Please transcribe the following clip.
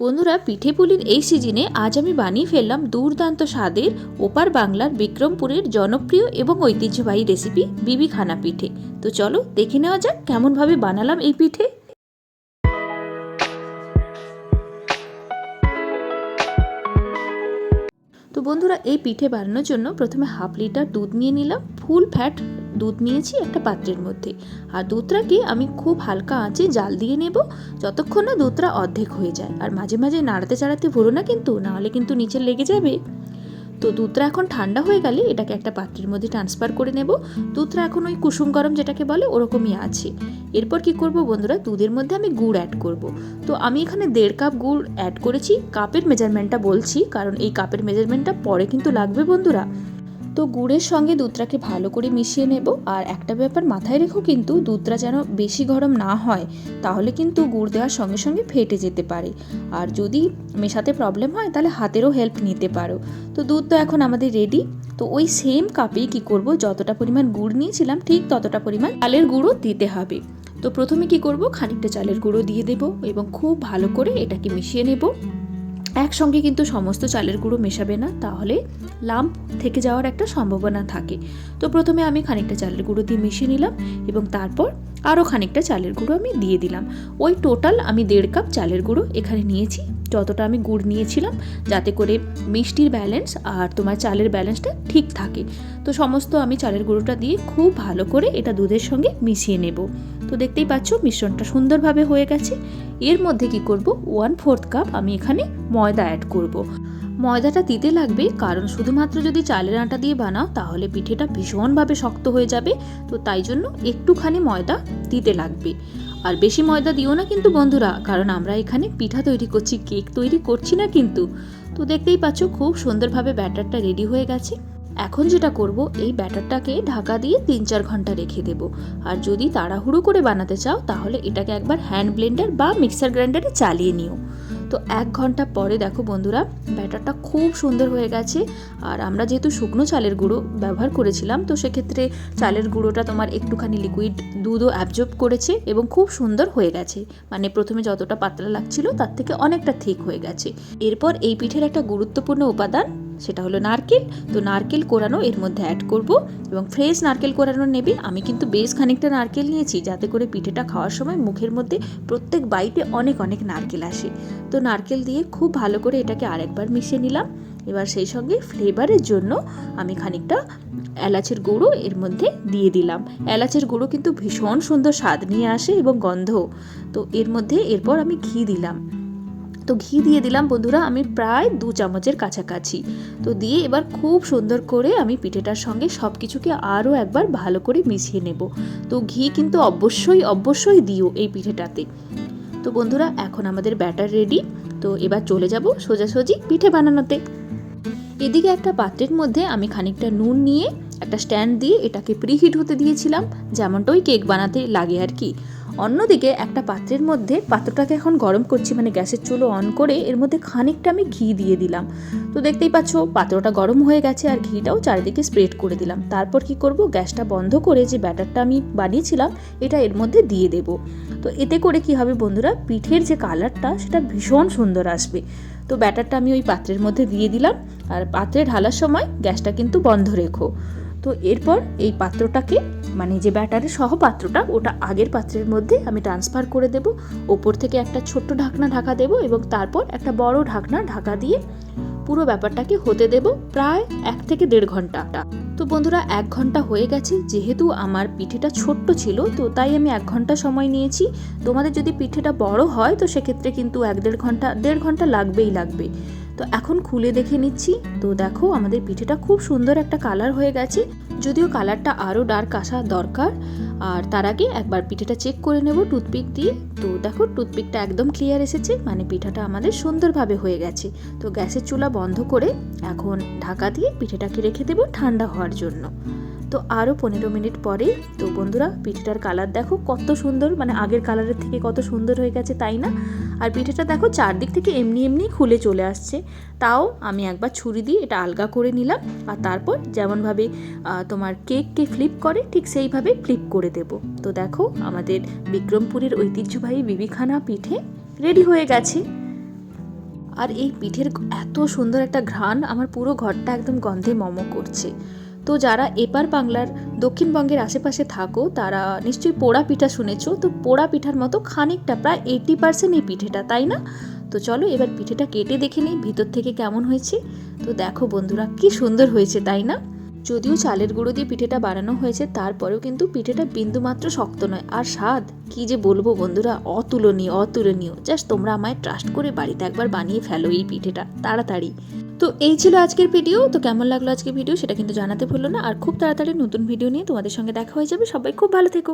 বন্ধুরা পিঠে পুলির এই সিজনে আজ আমি বানিয়ে ফেললাম দুর্দান্ত স্বাদের ওপার বাংলার বিক্রমপুরের জনপ্রিয় এবং ঐতিহ্যবাহী রেসিপি বিবি খানা পিঠে। তো চলো দেখে নেওয়া যাক কেমনভাবে বানালাম এই পিঠে। তো বন্ধুরা, এই পিঠে বানানোর জন্য প্রথমে হাফ লিটার দুধ নিয়ে নিলাম, ফুল ফ্যাট দুধ নিয়েছি একটা পাত্রের মধ্যে। আর দুধটাকে আমি খুব হালকা আঁচে জাল দিয়ে নেব, যতক্ষণ না দুধটা অর্ধেক হয়ে যায়। আর মাঝে মাঝে নাড়াতে চাড়াতে ভুলো না কিন্তু নাহলে কিন্তু নিচে লেগে যাবে। তো দুধটা এখন ঠান্ডা হয়ে গেলে এটাকে একটা পাত্রের মধ্যে ট্রান্সফার করে নেব। দুধটা এখন ওই কুসুম গরম যেটাকে বলে, ওরকমই আছে। এরপর কি করব বন্ধুরা, দুধের মধ্যে আমি গুড় অ্যাড করব। তো আমি এখানে দেড় কাপ গুড় অ্যাড করেছি, কাপের মেজারমেন্টটা বলছি, কারণ এই কাপের মেজারমেন্টটা পরে কিন্তু লাগবে বন্ধুরা। তো গুড়ের সঙ্গে দুধটাকে ভালো করে মিশিয়ে নেব। আর একটা ব্যাপার মাথায় রেখো কিন্তু, দুধটা যেন বেশি গরম না হয়, তাহলে কিন্তু গুড় দেওয়ার সঙ্গে সঙ্গে ফেটে যেতে পারে। আর যদি মেশাতে প্রবলেম হয়, তাহলে হাতেরও হেল্প নিতে পারো। তো দুধ তো এখন আমাদের রেডি তো ওই সেম কাপে কি করব? যতটা পরিমাণ গুড় নিয়েছিলাম, ঠিক ততটা পরিমাণ চালের গুঁড়ো দিতে হবে। তো প্রথমে কি করব? খানিকটা চালের গুঁড়ো দিয়ে দেব এবং খুব ভালো করে এটাকে মিশিয়ে নেব। একসঙ্গে কিন্তু সমস্ত চালের গুঁড়ো মেশাবে না, তাহলে লাম্প থেকে যাওয়ার একটা সম্ভাবনা থাকে। তো প্রথমে আমি খানিকটা চালের গুঁড়ো দিয়ে মিশিয়ে নিলাম এবং তারপর আরও খানিকটা চালের গুঁড়ো আমি দিয়ে দিলাম। ওই টোটাল আমি দেড় কাপ চালের গুঁড়ো এখানে নিয়েছি। যতটা আমি গুড় নিয়েছিলাম যাতে করে মিষ্টির ব্যালেন্স আর তোমার চালের ব্যালেন্সটা ঠিক থাকে। তো সমস্ত আমি চালের গুঁড়োটা দিয়ে খুব ভালো করে এটা দুধের সঙ্গে মিশিয়ে নেব। তো দেখতেই পাচ্ছ মিশ্রণটা সুন্দরভাবে হয়ে গেছে। এর মধ্যে কি করব? ওয়ান ফোর্থ কাপ আমি এখানে ময়দা অ্যাড করব। ময়দাটা দিতে লাগবে, কারণ শুধুমাত্র যদি চালের আটা দিয়ে বানাও, তাহলে পিঠেটা ভীষণভাবে শক্ত হয়ে যাবে। তো তাই জন্য একটুখানি ময়দা দিতে লাগবে। আর বেশি ময়দা দিও না কিন্তু বন্ধুরা, কারণ আমরা এখানে পিঠা তৈরি করছি, কেক তৈরি করছি না কিন্তু। তো দেখতেই পাচ্ছ, খুব সুন্দরভাবে ব্যাটারটা রেডি হয়ে গেছে। এখন যেটা করব, এই ব্যাটারটাকে ঢাকা দিয়ে তিন চার ঘণ্টা রেখে দেব। আর যদি তাড়াহুড়ো করে বানাতে চাও, তাহলে এটাকে একবার হ্যান্ড ব্লেন্ডার বা মিক্সার গ্রাইন্ডারে চালিয়ে নিও। তো এক ঘণ্টা পরে দেখো বন্ধুরা, ব্যাটারটা খুব সুন্দর হয়ে গেছে। আর আমরা যেহেতু শুকনো চালের গুঁড়ো ব্যবহার করেছিলাম, তো সেক্ষেত্রে চালের গুঁড়োটা তোমার একটুখানি লিকুইড দুধও অ্যাবজর্ব করেছে এবং খুব সুন্দর হয়ে গেছে। মানে প্রথমে যতটা পাতলা লাগছিল, তার থেকে অনেকটা ঠিক হয়ে গেছে। এরপর এই পিঠের একটা গুরুত্বপূর্ণ উপাদান সেটা হলো নারকেল। তো নারকেল কোরানো এর মধ্যে অ্যাড করব এবং ফ্রেশ নারকেল কোরানো নেবে। আমি কিন্তু বেশ খানিকটা নারকেল নিয়েছি যাতে করে পিঠেটা খাওয়ার সময় মুখের মধ্যে প্রত্যেক বাইটে অনেক অনেক নারকেল আসে। তো নারকেল দিয়ে খুব ভালো করে এটাকে আরেকবার মিশিয়ে নিলাম। এবার সেই সঙ্গে ফ্লেভারের জন্য আমি খানিকটা এলাচের গুঁড়ো এর মধ্যে দিয়ে দিলাম। এলাচের গুঁড়ো কিন্তু ভীষণ সুন্দর স্বাদ নিয়ে আসে এবং গন্ধ তো এর মধ্যে এরপর আমি ঘি দিলাম। তো ঘি দিয়ে দিলাম, বন্ধুরা। আমি প্রায় দু চামচের কাছাকাছি। তো দিয়ে এবার খুব সুন্দর করে আমি পিঠেটার সঙ্গে সব কিছুকে আরও একবার ভালো করে মিশিয়ে নেব। তো ঘি কিন্তু অবশ্যই অবশ্যই দিও এই পিঠেটাতে। তো বন্ধুরা, এখন আমাদের ব্যাটার রেডি। তো এবার চলে যাব সোজাসুজি পিঠে বানানোতে। এদিকে একটা পাত্রের মধ্যে আমি খানিকটা নুন নিয়ে একটা স্ট্যান্ড দিয়ে এটাকে প্রিহিট হতে দিয়েছিলাম। যেমনটা ওই কেক বানাতে লাগে আর কি। অন্যদিকে একটা পাত্রের মধ্যে পাত্রটাকে এখন গরম করছি মানে গ্যাসের চুলো অন করে এর মধ্যে খানিকটা আমি ঘি দিয়ে দিলাম। তো দেখতেই পাচ্ছ, পাত্রটা গরম হয়ে গেছে আর ঘিটাও চারিদিকে স্প্রেড করে দিলাম। তারপর কি করব, গ্যাসটা বন্ধ করে যে ব্যাটারটা আমি বানিয়েছিলাম, এটা এর মধ্যে দিয়ে দেব। তো এতে করে কি হবে বন্ধুরা, পিঠের যে কালারটা, সেটা ভীষণ সুন্দর আসবে। তো ব্যাটারটা আমি ওই পাত্রের মধ্যে দিয়ে দিলাম। আর পাত্রে ঢালার সময় গ্যাসটা কিন্তু বন্ধ রেখো। তো এরপর এই পাত্রটাকে মানে যে ব্যাটারের সহ পাত্রটা ওটা আগের পাত্রের মধ্যে আমি ট্রান্সফার করে দেব। ওপর থেকে একটা ছোট্ট ঢাকনা ঢাকা দেব এবং তারপর একটা বড় ঢাকনা ঢাকা দিয়ে পুরো ব্যাপারটাকে হতে দেব প্রায় এক থেকে দেড় ঘণ্টা। তো বন্ধুরা, এক ঘণ্টা হয়ে গেছে, যেহেতু আমার পিঠেটা ছোট্ট ছিল, তো তাই আমি এক ঘণ্টা সময় নিয়েছি। তোমাদের যদি পিঠেটা বড় হয়, তো সেক্ষেত্রে কিন্তু এক দেড় ঘণ্টা দেড় ঘণ্টা লাগবেই লাগবে। তো এখন খুলে দেখে নিচ্ছি। তো দেখো, আমাদের পিঠেটা খুব সুন্দর একটা কালার হয়ে গেছে। যদিও কালারটা আরও ডার্ক আসা দরকার। আর তার আগে একবার পিঠেটা চেক করে নেব টুথপিক দিয়ে। তো দেখো টুথপিকটা একদম ক্লিয়ার এসেছে। মানে পিঠাটা আমাদের সুন্দরভাবে হয়ে গেছে। তো গ্যাসের চুলা বন্ধ করে এখন ঢাকা দিয়ে পিঠেটাকে রেখে দেবো ঠান্ডা হওয়ার জন্য। তো আরও পনেরো মিনিট পরে, তো বন্ধুরা, পিঠেটার কালার দেখো কত সুন্দর মানে আগের কালারের থেকে কত সুন্দর হয়ে গেছে, তাই না? আর পিঠেটা দেখো চারদিক থেকে এমনি এমনি খুলে চলে আসছে। তাও আমি একবার ছুরি দিয়ে এটা আলগা করে নিলাম, আর তারপর যেমনভাবে তোমার কেককে ফ্লিপ করে, ঠিক সেইভাবে ফ্লিপ করে দেব। তো দেখো, আমাদের বিক্রমপুরের ঐতিহ্যবাহী বিবিখানা পিঠে রেডি হয়ে গেছে। আর এই পিঠের এত সুন্দর একটা ঘ্রাণ, আমার পুরো ঘরটা একদম গন্ধে মম করছে। তো যারা এপার বাংলার দক্ষিণবঙ্গের আশেপাশে থাকো, তারা নিশ্চয়ই পোড়া পিঠা শুনেছো। তো পোড়া পিঠার মতো খানিকটা প্রায় এইটি পার্সেন্ট এই পিঠেটা, তাই না? তো চলো এবার পিঠেটা কেটে দেখে নিই, ভিতর থেকে কেমন হয়েছে। তো দেখো বন্ধুরা, কি সুন্দর হয়েছে, তাই না? যদিও চালের গুঁড়ো দিয়ে পিঠেটা বানানো হয়েছে, তারপরেও কিন্তু পিঠেটা বিন্দুমাত্র শক্ত নয়। আর স্বাদ? কি যে বলব বন্ধুরা, অতুলনীয় অতুলনীয়। জাস্ট তোমরা আমায় ট্রাস্ট করে বাড়িতে একবার বানিয়ে ফেলো এই পিঠেটা, তাড়াতাড়ি। তো এই ছিল আজকের ভিডিও তো কেমন লাগল আজকের ভিডিও সেটা কিন্তু জানাতে ভুলো না। আর খুব তাড়াতাড়ি নতুন ভিডিও নিয়ে তোমাদের সঙ্গে দেখা হয়ে যাবে। সবাই খুব ভালো থেকো।